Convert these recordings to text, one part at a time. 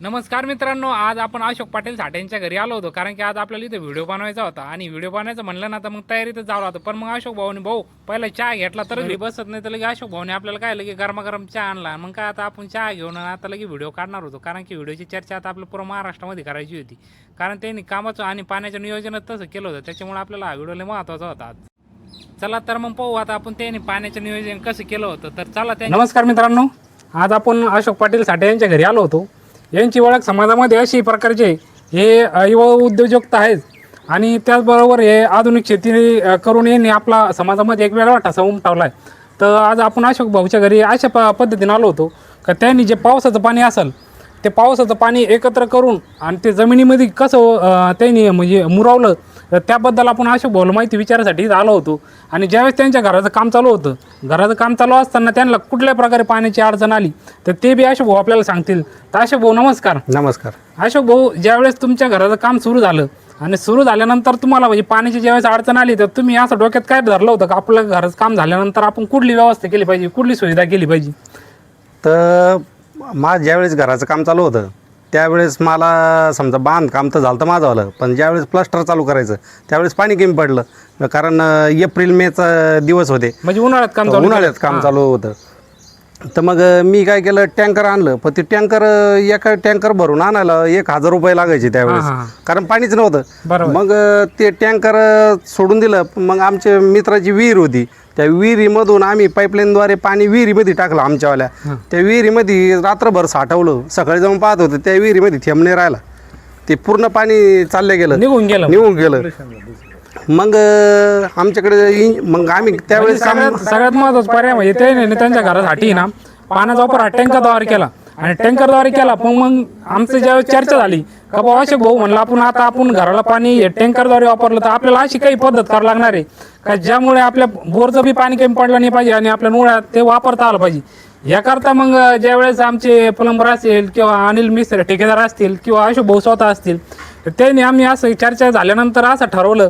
नमस्कार मित्रांनो आज आपण अशोक पाटील साठेंच्या घरी आलो होतो कारण की आज आपल्याला इथे व्हिडिओ बनवायचा होता. आणि व्हिडिओ बनवायचा म्हणलं ना तर मग तयारीतच जावं होतं पण मग अशोक भाऊने भाऊ पहिला चहा घेतला तर घरी बसत नाही तर लगे अशोक भाऊने आपल्याला काय लगे गरमागरम चहा आणला. मग काय आता आपण चहा घेऊन आता लगे व्हिडिओ काढणार होतो कारण की व्हिडिओची चर्चा आता आपल्या पूर्ण महाराष्ट्रामध्ये करायची होती. कारण त्यांनी कामाचं आणि पाण्याचं नियोजनच तसं केलं होतं त्याच्यामुळे आपल्याला हा व्हिडिओ लय महत्त्वाचा होता आज. चला तर मग पाहू आता आपण त्यांनी पाण्याचं नियोजन कसं केलं होतं. तर चला त्या नमस्कार मित्रांनो आज आपण अशोक पाटील साठे यांच्या घरी आलो होतो. यांची ओळख समाजामध्ये अशी प्रकारचे हे युवा उद्योजकता आहेत. आणि त्याचबरोबर हे आधुनिक शेती करून यांनी आपला समाजामध्ये एक वेगळा ठसा उमटवला आहे. तर आज आपण अशोक भाऊच्या घरी अशा प पद्धतीने आलो होतो का त्यांनी जे पावसाचं पाणी असेल ते पावसाचं पाणी एकत्र करून आणि ते जमिनीमध्ये कसं त्यांनी म्हणजे मुरावलं तर त्याबद्दल आपण अशोक भाऊला माहिती विचारासाठी आलो होतो. आणि ज्यावेळेस त्यांच्या घराचं काम चालू होतं घराचं काम चालू असताना त्यांना कुठल्या प्रकारे पाण्याची अडचण आली तर ते बी अशोक भाऊ आपल्याला सांगतील. तर अशोक भाऊ नमस्कार. नमस्कार. अशोक भाऊ ज्यावेळेस तुमच्या घराचं काम सुरू झालं आणि सुरू झाल्यानंतर तुम्हाला म्हणजे पाण्याची ज्यावेळेस अडचण आली तर तुम्ही असं डोक्यात काय धरलं होतं का? आपलं घराचं काम झाल्यानंतर आपण कुठली व्यवस्था केली पाहिजे कुठली सुविधा केली पाहिजे? तर माझं ज्यावेळेस घराचं काम चालू होतं त्यावेळेस मला समजा बांधकाम तर झालं तर माझं झालं पण ज्यावेळेस प्लास्टर चालू करायचं त्यावेळेस पाणी कमी पडलं. कारण एप्रिल मेचा दिवस होते. म्हणजे उन्हाळ्यात काम चालू उन्हाळ्यात काम चालू होतं. तर मग मी काय केलं टँकर आणलं. पण ते टँकर एका टँकर भरून आणायला एक हजार रुपये लागायचे त्यावेळेस. कारण पाणीच नव्हतं. मग ते टँकर सोडून दिलं. मग आमच्या मित्राची विहीर होती. त्या विहिरीमधून आम्ही पाईपलाईनद्वारे पाणी विहिरीमध्ये टाकलं आमच्यावाल्या. त्या विहिरीमध्ये रात्रभर साठवलं. सकाळी जाऊन पाहत होतं त्या विहिरीमध्ये थेंब नाही राहिला. ते पूर्ण पाणी चाललं गेलं. निघून गेलं. निघून गेलं. मग अ, आमच्याकडे मग आम्ही त्यावेळेस काम सगळ्यात सगळ्यात महत्त्वाचा पर्याय म्हणजे ते नाही त्यांच्या घरासाठी ना. पाण्याचा वापर हा टँकरद्वारे केला. आणि टँकरद्वारे केला पण मग आमचं ज्यावेळेस चर्चा झाली का बाबा असे भाऊ म्हणलं आपण आता आपण घराला पाणी हे टँकरद्वारे वापरलं तर आपल्याला अशी काही पद्धत करावी लागणार आहे? का ज्यामुळे आपल्या बोरचं बी पाणी कमी पडलं नाही पाहिजे आणि आपल्या नोळ्यात ते वापरता आलं पाहिजे? याकरता मग ज्यावेळेस आमचे प्लंबर असेल किंवा अनिल मिस्त्र ठेकेदार असतील किंवा अशोक भाऊ स्वतः असतील तर त्यांनी आम्ही असं चर्चा झाल्यानंतर असं ठरवलं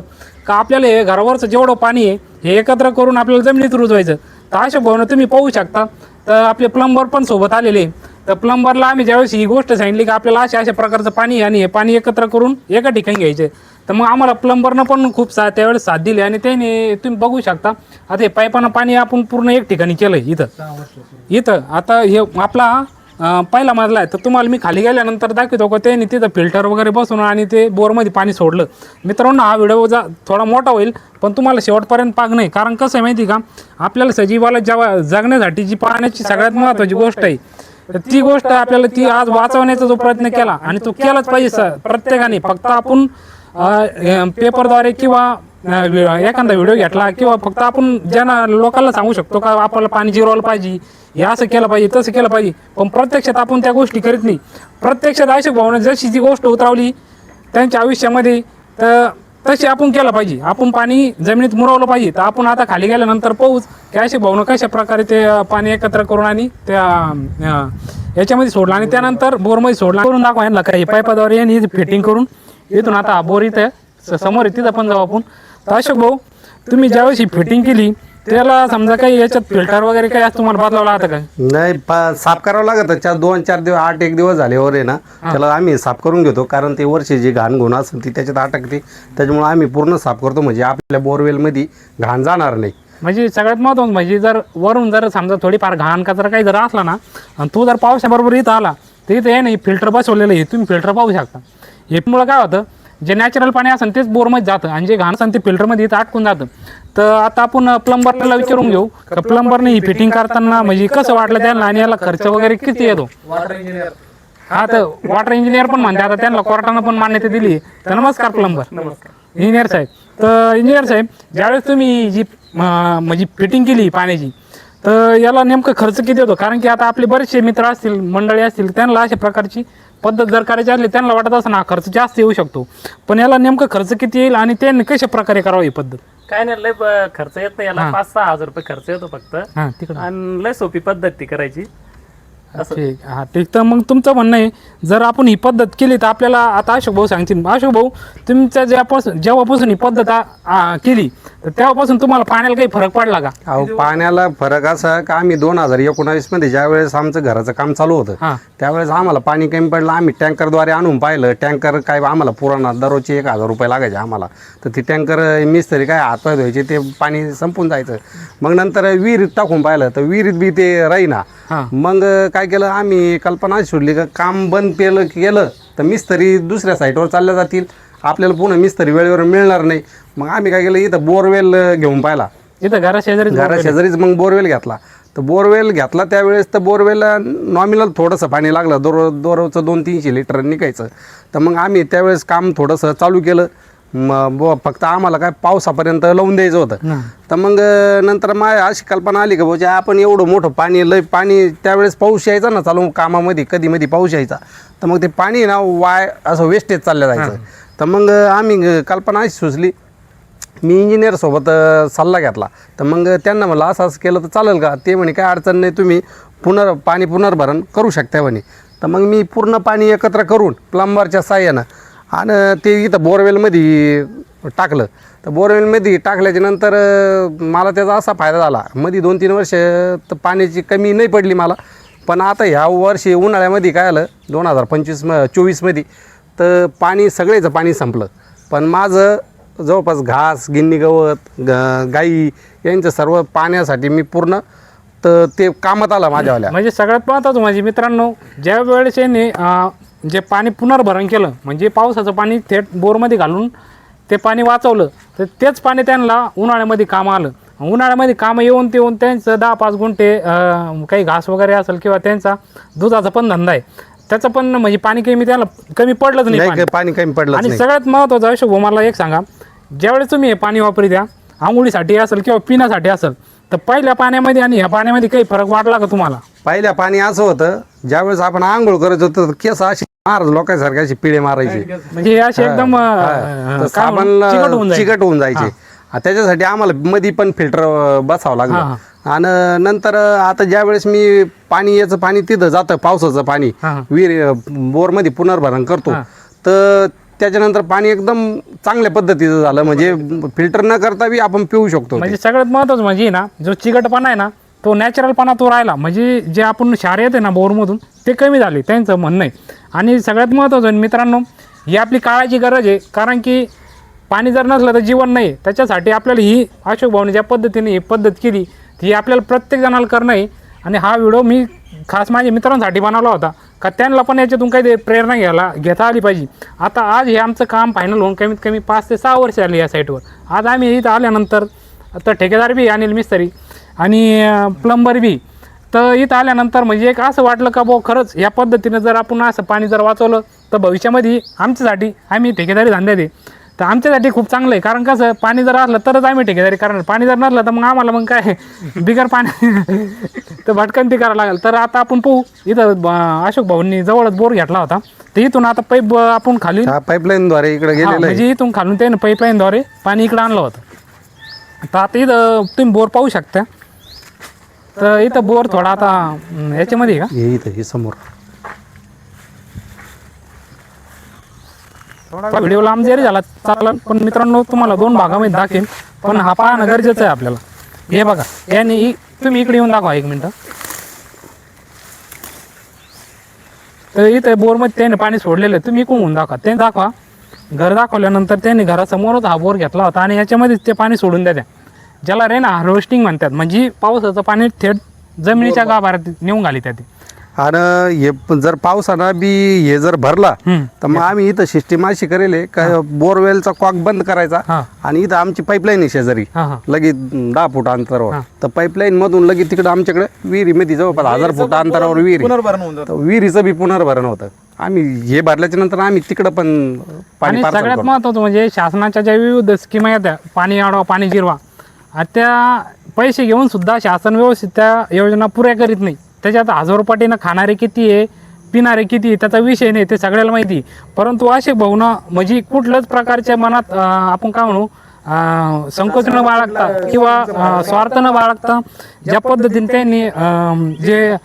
का आपल्याला हे घरावरचं जेवढं पाणी आहे हे एकत्र करून आपल्याला जमिनीत रुजवायचं? तर अशा भावना तुम्ही पाहू शकता. तर आपले प्लंबर पण सोबत आलेले तर प्लंबरला आम्ही ज्यावेळेस ही गोष्ट सांगितली की आपल्याला अशा अशा प्रकारचं पाणी आहे आणि हे पाणी एकत्र करून एका ठिकाणी घ्यायचे. तर मग आम्हाला प्लंबरनं पण खूप सा त्यावेळेस साथ दिली आणि त्याने तुम्ही बघू शकता. आता हे पाईपानं पाणी आपण पूर्ण एक ठिकाणी केलं इथं. इथं. आता हे आपला अं, पहिला मजला आहे. तर तुम्हाला मी खाली गेल्यानंतर दाखवतो का? त्यांनी तिथं फिल्टर वगैरे बसून आणि ते बोरमध्ये पाणी सोडलं. मित्रांनो हा व्हिडिओ जा थोडा मोठा होईल पण तुम्हाला शेवटपर्यंत पाग नाही. कारण कसं आहे माहिती आहे का? आपल्याला सजीवाला जेव्हा जगण्यासाठी जी पाण्याची सगळ्यात महत्त्वाची गोष्ट आहे तर ती गोष्ट आपल्याला ती आज वाचवण्याचा जो प्रयत्न केला आणि तो केलाच पाहिजे सर प्रत्येकाने. फक्त आपण पेपरद्वारे किंवा एखादा व्हिडिओ घेतला किंवा फक्त आपण ज्यांना लोकांना सांगू शकतो का आपल्याला पाणी जिरवलं पाहिजे हे असं केलं पाहिजे तसं केलं पाहिजे पण प्रत्यक्षात आपण त्या गोष्टी करीत नाही. प्रत्यक्षात अशी भावना जशी ती गोष्ट उतरवली त्यांच्या आयुष्यामध्ये तर तशी आपण केलं पाहिजे. आपण पाणी जमिनीत मुरवलं पाहिजे. तर आपण आता खाली गेल्यानंतर पाहूच की अशी भावना कशा प्रकारे ते अं, पाणी एकत्र करून आणि त्या अं, याच्यामध्ये सोडलं. आणि त्यानंतर बोरमध्ये सोडलं. करून दाखवा यांना काही पाईपाद्वारे यांनी फिटिंग करून. इथून आता हा बोर इथं स- समोर आहे तिथं पण जाऊ आपण. तर अशोक भाऊ तुम्ही ज्यावेळेस ही फिटिंग केली त्याला समजा काही याच्यात फिल्टर वगैरे काही असं तुम्हाला बदलावं लागतं का? नाही पा- साफ करावं लागतं. चार दोन चार दिवस आठ एक दिवस झाले वर आहे ना त्याला आम्ही साफ करून घेतो कारण ते वर्षी जी घाण गुण असेल ती त्याच्यात अटकते. त्याच्यामुळे आम्ही पूर्ण साफ करतो. म्हणजे आपल्या बोरवेलमध्ये घाण जाणार नाही. म्हणजे सगळ्यात महत्वाचं म्हणजे जर वरून जर समजा थोडीफार घाण कचरा काही जर असला ना आणि तू जर पावसाबरोबर इथं आला तर इथं आहे नाही फिल्टर बसवलेलं आहे. तुम्ही फिल्टर पाहू शकता. यामुळं काय होतं? जे नॅचरल पाणी असेल तेच बोरमध्ये जातं आणि जे घाण असेल ते फिल्टरमध्ये इथं अटकून जातं. तर आता आपण प्लंबरला विचारून घेऊ. का प्लंबरने ही फिटिंग करताना म्हणजे कसं वाटलं त्यांना आणि याला खर्च वगैरे किती येतो? हा तर वॉटर इंजिनियर पण म्हणते. आता त्यांना कोर्टानं पण मान्यता दिली. तर नमस्कार प्लंबर इंजिनियर साहेब. तर इंजिनियर साहेब ज्यावेळेस तुम्ही जी म्हणजे फिटिंग केली पाण्याची तर याला नेमकं खर्च किती होतो कारण की आता आपले बरेचसे मित्र असतील मंडळी असतील त्यांना अशा प्रकारची पद्धत जर करायची असली त्यांना वाटत असं ना खर्च जास्त येऊ शकतो. पण याला नेमकं खर्च किती येईल आणि त्यांनी कशा प्रकारे करावं ही पद्धत? काय नाही लय ब- खर्च येत नाही याला. पाच सहा हजार रुपये खर्च येतो फक्त. हां तिकडं. आणि लय सोपी पद्धत ती करायची. ठीक हा ठीक. तर मग तुमचं म्हणणं आहे जर आपण ही पद्धत केली तर आपल्याला आता अशोक भाऊ सांगतील. अशोक भाऊ तुमच्या जेव्हापासून जेव्हापासून ही पद्धत आ- आ- केली तर तेव्हापासून तुम्हाला पाण्याला काही फरक पडला का? अहो पाण्याला फरक असा का आम्ही दोन हजार एकोणावीसमध्ये ज्या वेळेस आमचं घराचं काम चालू होतं हा. त्यावेळेस आम्हाला पाणी कमी पडलं. आम्ही टँकरद्वारे आणून पाहिलं. टँकर काय आम्हाला पुराणा दररोजचे एक हजार रुपये लागायचे आम्हाला. तर ती टँकर मिस्त्री काय हातपाय धुवायचे ते पाणी संपून जायचं. मग नंतर विहिरीत टाकून पाहिलं तर विहिरीत बी ते राहीना. हा. मग काय केलं? आम्ही कल्पना अशी सोडली का काम बंद केलं केलं तर मिस्त्री दुसऱ्या साईटवर चालल्या जातील. आपल्याला पुन्हा मिस्त्री वेळेवर मिळणार नाही. मग आम्ही काय केलं? इथं बोरवेल घेऊन पाहिला. इथं घरा शेजारी घरा शेजारीच मग बोरवेल घेतला. तर बोरवेल घेतला त्यावेळेस तर बोरवेलला नॉमिनल थोडंसं पाणी लागलं. दर दररोजचं दोन तीनशे लिटर निघायचं. तर मग आम्ही त्यावेळेस काम थोडंसं चालू केलं. मग बुवा फक्त आम्हाला काय पावसापर्यंत लावून द्यायचं होतं. तर मग नंतर माझ्या अशी कल्पना आली का भाऊ आपण एवढं मोठं पाणी लय पाणी त्यावेळेस पाऊस यायचा ना चालू कामामध्ये कधी मध्ये पाऊस यायचा. तर मग ते पाणी ना वाय असं वेस्टेज चाललं जायचं. तर मग आम्ही कल्पना अशी सुचली. मी इंजिनियर सोबत अ, सल्ला घेतला. तर मग त्यांना म्हणलं असं असं केलं तर चालेल का? ते म्हणे काय अडचण नाही तुम्ही पुनर पाणी पुनर्भरण करू शकता म्हणे. तर मग मी पूर्ण पाणी एकत्र करून प्लंबरच्या साह्यानं आणि ते इथं बोरवेलमध्ये टाकलं. तर बोरवेलमध्ये टाकल्याच्या नंतर मला त्याचा असा फायदा झाला. मध्ये दोन तीन वर्ष तर पाण्याची कमी नाही पडली मला. पण आता ह्या वर्षी उन्हाळ्यामध्ये काय आलं? दोन हजार पंचवीस म चोवीसमध्ये तर पाणी सगळेचं पाणी संपलं. पण माझं जवळपास घास गिन्नी गवत ग गाई यांचं सर्व पाण्यासाठी मी पूर्ण तर ते कामात आलं माझ्यावाल्या. म्हणजे सगळ्यात महत्वाचं माझे म्हणजे मित्रांनो ज्या वेळेस यांनी जे पाणी पुनर्भरण केलं म्हणजे पावसाचं पाणी थेट बोरमध्ये घालून ते पाणी वाचवलं तर तेच पाणी त्यांना उन्हाळ्यामध्ये कामं आलं. उन्हाळ्यामध्ये कामं येऊन ते येऊन त्यांचं दहा पाच गुंठे काही घास वगैरे असेल किंवा त्यांचा दुधाचा पण धंदा आहे. त्याचं पण म्हणजे पाणी कमी त्याला कमी पडलंच नाही पाणी. कमी पडलं आणि सगळ्यात अशोक भाऊ मला एक सांगा ज्यावेळेस तुम्ही हे पाणी वापरी द्या आंघोळीसाठी असेल किंवा पिण्यासाठी असेल तर पहिल्या पाण्यामध्ये आणि ह्या पाण्यामध्ये काही फरक वाटला का तुम्हाला? पहिल्या पाणी असं होतं ज्यावेळेस आपण आंघोळ करत होतो तर केस अशी मार लोकांसारखे अशी पिळे मारायचे म्हणजे हे असे एकदम अं, तर अं, काय म्हणू, चिकट होऊन साबण जाईल. चिकट होऊन जायचे आ, त्याच्यासाठी आम्हाला मध्ये पण फिल्टर बसावं हा, लागलं आणि नंतर आता ज्या वेळेस मी पाणी याचं पाणी तिथं जातं पावसाचं पाणी हा. विहीर बोरमध्ये पुनर्भरण करतो. तर त्याच्यानंतर पाणी एकदम चांगल्या पद्धतीचं झालं म्हणजे फिल्टर न करता बी आपण पिऊ शकतो ते. म्हणजे सगळ्यात महत्वाचं म्हणजे ना जो चिकटपणा आहे ना तो नॅचरलपणा तो राहिला. म्हणजे जे आपण शार येते ना बोरमधून ते कमी झाले. त्यांचं म्हणणं आहे. आणि सगळ्यात महत्त्वाचं मित्रांनो ही आपली काळाची गरज आहे. कारण की पाणी जर नसलं तर जीवन नाही. त्याच्यासाठी आपल्याला ही अशोक भाऊने ज्या पद्धतीने ही पद्धत केली ती आपल्याला प्रत्येक जणाला करणं आहे. आणि हा व्हिडिओ मी खास माझ्या मित्रांसाठी बनवला होता. का त्यांना पण याच्यातून काही प्रेरणा घ्यायला घेता आली पाहिजे. आता आज हे आमचं काम फायनल होऊन कमीत कमी पाच ते सहा वर्ष आली या साईटवर आज आम्ही इथं आल्यानंतर तर ठेकेदार बी अनिल मिस्त्री. आणि प्लंबर बी. तर इथं आल्यानंतर म्हणजे एक असं वाटलं का भाऊ खरंच या पद्धतीनं जर आपण असं पाणी जर वाचवलं तर भविष्यामध्ये आमच्यासाठी आम्ही ठेकेदारी धंद्यात आहे तर आमच्यासाठी खूप चांगलं आहे. कारण कसं पाणी जर असलं तरच आम्ही ठेकेदारी करणार. पाणी जर नसलं तर मग आम्हाला मग काय? बिगर पाणी तर भटकंती करावं लागेल. तर आता आपण पाहू. इथं अशोक भाऊंनी जवळच बोर घेतला होता. तर इथून आता पाईप आपण खाली पाईपलाईनद्वारे इकडे गेलेलं आहे. म्हणजे इथून खालून त्यानं पाईपलाईनद्वारे पाणी इकडं आणलं होतं. तर आता इथं तुम्ही बोर पाहू शकता. तर इथं बोर थोडा आता अं, याच्यामध्ये आहे का? हे इथं हे समोर. व्हिडिओ लांब जरी झाला चालेल पण मित्रांनो तुम्हाला दोन भागामध्ये दाखवेल पण हा पाहणं गरजेचं आहे आपल्याला. हे बघा याने इ- तुम्ही इकडे येऊन दाखवा एक मिनटं. तर इथं बोरमध्ये त्याने पाणी सोडलेलं आहे. तुम्ही इकडून दाखवा. ते दाखवा. घर दाखवल्यानंतर त्यांनी घरासमोरच हा बोर घेतला होता आणि याच्यामध्येच ते पाणी सोडून द्या ज्याला रेन हार्वेस्टिंग म्हणतात. म्हणजे पावसाचं पाणी थेट जमिनीच्या गाभाऱ्यात नेऊन घाली त्यात आणि हे जर पावसानं बी हे जर भरला. तर मग आम्ही इथं सिस्टीम अशी करेल आहे का बोरवेलचा कॉक बंद करायचा हा. आणि इथं आमची पाईपलाईन आहे शेजारी. लगेच दहा फूट अंतरावर. तर पाईपलाईन मधून लगेच तिकडे आमच्याकडे विहिरीमध्ये जवळपास हजार फूट अंतरावर विहीर. विहिरीचं बी पुनर्भरण होतं. आम्ही हे भरल्याच्या नंतर आम्ही तिकडं पण पाणी सगळ्यात. महत्वाचं म्हणजे शासनाच्या ज्या विविध स्कीमा येत्या पाणी अडवा पाणी जिरवा आता त्या पैसे घेऊन सुद्धा शासन व्यवस्थित त्या योजना पुऱ्या करीत नाही त्याच्यात हजार पटीनं खाणारे किती आहे पिणारे किती आहे त्याचा विषय नाही ते सगळ्याला माहिती आहे. परंतु असे भावना म्हणजे कुठल्याच प्रकारच्या मनात आपण काय म्हणू संकोच न बाळगता किंवा स्वार्थ न बाळगता ज्या पद्धतीने त्यांनी जे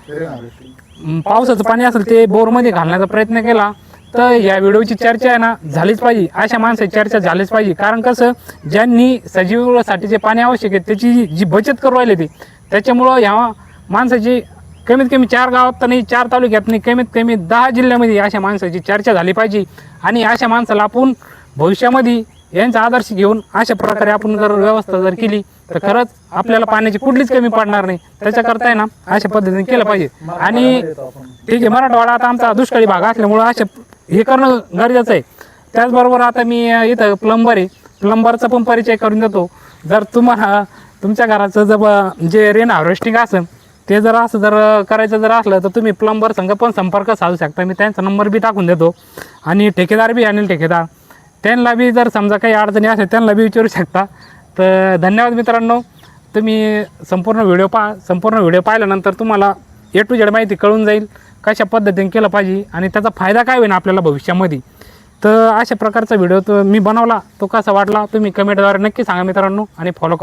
पावसाचं पाणी असेल ते बोरमध्ये घालण्याचा प्रयत्न केला तर या व्हिडिओची चर्चा आहे ना झालीच पाहिजे. अशा माणसाची चर्चा झालीच पाहिजे. कारण कसं ज्यांनी सजीवासाठी जे पाणी आवश्यक आहे त्याची जी- जी बचत करू राहिली ती त्याच्यामुळं ह्या माणसाची कमीत कमी चार गावात तर नाही चार तालुक्यात नाही कमीत कमी दहा जिल्ह्यामध्ये अशा माणसाची चर्चा झाली पाहिजे. आणि अशा माणसाला आपण भविष्यामध्ये यांचा आदर्श घेऊन अशा प्रकारे आपण जर व्यवस्था जर केली तर खरंच आपल्याला पाण्याची कुठलीच कमी पडणार नाही. त्याच्याकरता आहे ना अशा पद्धतीने केलं पाहिजे. आणि ठीक आहे मराठवाडा आता आमचा दुष्काळी भाग असल्यामुळं अशा हे करणं गरजेचं आहे. त्याचबरोबर आता मी इथं प्लंबर आहे. प्लंबरचा पण परिचय करून देतो. जर तुम्हाला तुमच्या घराचं जर जे रेन हार्वेस्टिंग असेल ते जर असं जर करायचं जर असलं तर तुम्ही प्लंबर संघ पण संपर्क साधू शकता. मी त्यांचा नंबर बी टाकून देतो. आणि ठेकेदार बी आणेल ठेकेदार. त्यांना बी जर समजा काही अडचणी असेल त्यांना बी विचारू शकता. तर धन्यवाद मित्रांनो. तुम्ही संपूर्ण व्हिडिओ पहा. संपूर्ण व्हिडिओ पाहिल्यानंतर तुम्हाला ए टू जेड माहिती कळून जाईल. कशा पद्धतीने केलं पाहिजे आणि त्याचा फायदा काय होईल आपल्याला भविष्यामध्ये? तर अशा प्रकारचा व्हिडिओ तो मी बनवला. तो कसा वाटला तुम्ही कमेंटद्वारे नक्की सांगा मित्रांनो आणि फॉलो करा.